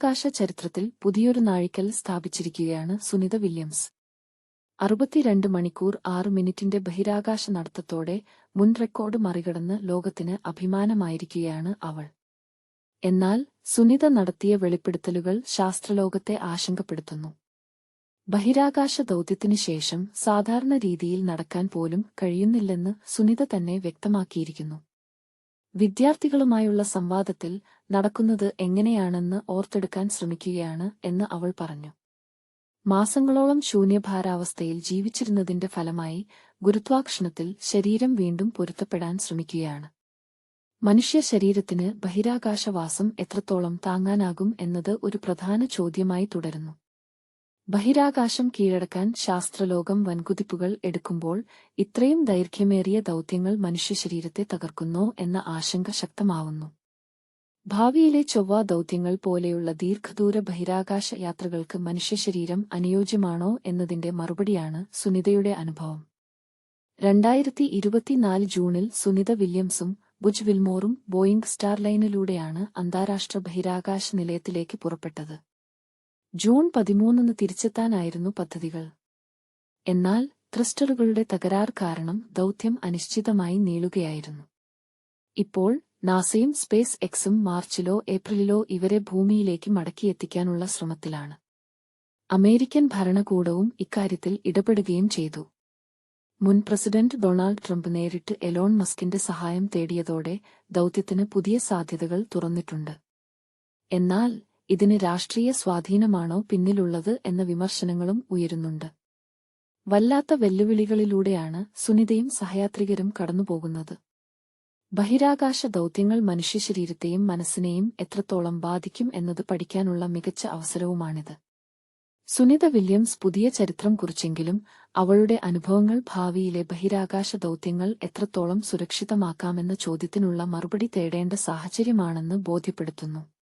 ആകാശ ചരിത്രത്തിൽ പുതിയൊരു നാഴിക്കൽ സ്ഥാപിച്ചിരിക്കുകയാണ് സുനിത വില്യംസ്. അറുപത്തിരണ്ട് മണിക്കൂർ ആറ് മിനിറ്റിന്റെ ബഹിരാകാശ നടത്തത്തോടെ മുൻ റെക്കോർഡ് മറികടന്ന് ലോകത്തിന് അഭിമാനമായിരിക്കുകയാണ് അവൾ. എന്നാൽ സുനിത നടത്തിയ വെളിപ്പെടുത്തലുകൾ ശാസ്ത്രലോകത്തെ ആശങ്കപ്പെടുത്തുന്നു. ബഹിരാകാശ ദൗത്യത്തിനു ശേഷം സാധാരണ രീതിയിൽ നടക്കാൻ പോലും കഴിയുന്നില്ലെന്ന് സുനിത തന്നെ വ്യക്തമാക്കിയിരിക്കുന്നു. വിദ്യാർത്ഥികളുമായുള്ള സംവാദത്തിൽ നടക്കുന്നത് എങ്ങനെയാണെന്ന് ഓർത്തെടുക്കാൻ ശ്രമിക്കുകയാണ് എന്ന് അവൾ പറഞ്ഞു. മാസങ്ങളോളം ശൂന്യഭാരാവസ്ഥയിൽ ജീവിച്ചിരുന്നതിന്റെ ഫലമായി ഗുരുത്വാകർഷണത്തിൽ ശരീരം വീണ്ടും പൊരുത്തപ്പെടാൻ ശ്രമിക്കുകയാണ്. മനുഷ്യ ശരീരത്തിന് ബഹിരാകാശവാസം എത്രത്തോളം താങ്ങാനാകും എന്നത് ഒരു പ്രധാന ചോദ്യമായി തുടരുന്നു. ബഹിരാകാശം കീഴടക്കാൻ ശാസ്ത്രലോകം വൻകുതിപ്പുകൾ എടുക്കുമ്പോൾ ഇത്രയും ദൈർഘ്യമേറിയ ദൗത്യങ്ങൾ മനുഷ്യശരീരത്തെ തകർക്കുന്നോ എന്ന ആശങ്ക ശക്തമാവുന്നു. ഭാവിയിലെ ചൊവ്വ ദൗത്യങ്ങൾ പോലെയുള്ള ദീർഘദൂര ബഹിരാകാശ യാത്രകൾക്ക് മനുഷ്യശരീരം അനുയോജ്യമാണോ എന്നതിന്റെ മറുപടിയാണ് സുനിതയുടെ അനുഭവം. രണ്ടായിരത്തി ഇരുപത്തിനാല് ജൂണിൽ സുനിത വില്യംസും ബുജ് വിൽമോറും ബോയിംഗ് സ്റ്റാർലൈനിലൂടെയാണ് അന്താരാഷ്ട്ര ബഹിരാകാശ നിലയത്തിലേക്ക് പുറപ്പെട്ടത്. ജൂൺ പതിമൂന്നിന് തിരിച്ചെത്താനായിരുന്നു പദ്ധതികൾ. എന്നാൽ ക്രിസ്റ്ററുകളുടെ തകരാർ കാരണം ദൗത്യം അനിശ്ചിതമായി നീളുകയായിരുന്നു. ഇപ്പോൾ നാസയും സ്പേസ് എക്സും മാർച്ചിലോ ഏപ്രിലിലോ ഇവരെ ഭൂമിയിലേക്ക് മടക്കിയെത്തിക്കാനുള്ള ശ്രമത്തിലാണ്. അമേരിക്കൻ ഭരണകൂടവും ഇക്കാര്യത്തിൽ ഇടപെടുകയും ചെയ്തു. മുൻ പ്രസിഡന്റ് ഡൊണാൾഡ് ട്രംപ് നേരിട്ട് എലോൺ മസ്കിന്റെ സഹായം തേടിയതോടെ ദൗത്യത്തിന് പുതിയ സാധ്യതകൾ തുറന്നിട്ടുണ്ട്. എന്നാൽ ഇതിന് രാഷ്ട്രീയ സ്വാധീനമാണോ പിന്നിലുള്ളത് എന്ന വിമർശനങ്ങളും ഉയരുന്നുണ്ട്. വല്ലാത്ത വെല്ലുവിളികളിലൂടെയാണ് സുനിതയും സഹയാത്രികരും കടന്നുപോകുന്നത്. ബഹിരാകാശ ദൗത്യങ്ങൾ മനുഷ്യശരീരത്തെയും മനസ്സിനെയും എത്രത്തോളം ബാധിക്കും എന്നത് പഠിക്കാനുള്ള മികച്ച അവസരവുമാണിത്. സുനിത വില്യംസ് പുതിയ ചരിത്രം കുറിച്ചെങ്കിലും അവളുടെ അനുഭവങ്ങൾ ഭാവിയിലെ ബഹിരാകാശ ദൗത്യങ്ങൾ എത്രത്തോളം സുരക്ഷിതമാക്കാമെന്ന ചോദ്യത്തിനുള്ള മറുപടി തേടേണ്ട സാഹചര്യമാണെന്ന് ബോധ്യപ്പെടുത്തുന്നു.